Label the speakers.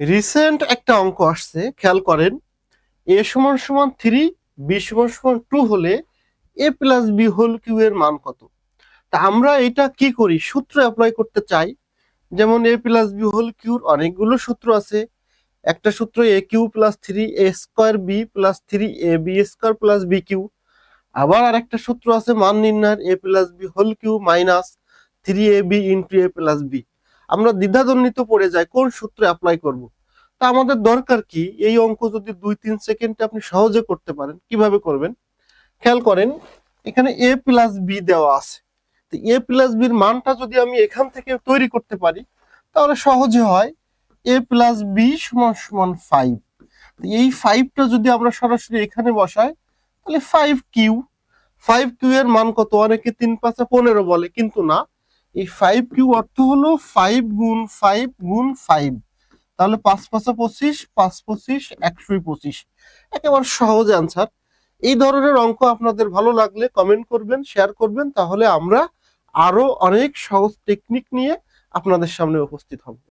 Speaker 1: Recent একটা অঙ্ক আসছে, খেয়াল করেন। এ সমান সমান থ্রি বি সমান সমান টু হলে a plus b whole cube এর মান কত? তা আমরা এটা কি করি? সূত্র অ্যাপ্লাই করতে চাই। যেমন এ প্লাস বি হোল কিউর অনেকগুলো সূত্র আছে। একটা সূত্র a cube plus three a square b plus three a b square plus b cube আবার আরেকটা সূত্র আছে, মান নির্ণয়ের a plus b whole cube minus three a b into a plus b আমরা দ্বিধাদ্বন্দ্বিত পড়ে যাই, কোন সূত্রে অ্যাপ্লাই করব? তা আমাদের দরকার কি? এই অঙ্ক যদি দুই তিন সেকেন্ডে আপনি সহজে করতে পারেন, কীভাবে করবেন? খেয়াল করেন, এখানে এ প্লাস বি দেওয়া আছে। তো এ প্লাস বির মানটা যদি আমি এখান থেকে তৈরি করতে পারি, তাহলে সহজে হয় এ প্লাস বি সমান সমান ফাইভ এই ফাইভটা যদি আমরা সরাসরি এখানে বসাই, তাহলে ফাইভ কিউ ফাইভ কিউ এর মান কত? অনেকে তিন পাঁচে পনেরো বলে, কিন্তু না। এই ফাইভ কিউ অর্থ হলো ফাইভ গুণ ফাইভ গুণ ফাইভ তাহলে পাঁচ পাঁচা পঁচিশ, পাঁচ পঁচিশ, একশোই পঁচিশ। একেবারে সহজ অ্যান্সার এই ধরনের অঙ্ক আপনাদের ভালো লাগলে কমেন্ট করবেন শেয়ার করবেন, তাহলে আমরা আরও অনেক সহজ টেকনিক নিয়ে আপনাদের সামনে উপস্থিত হব।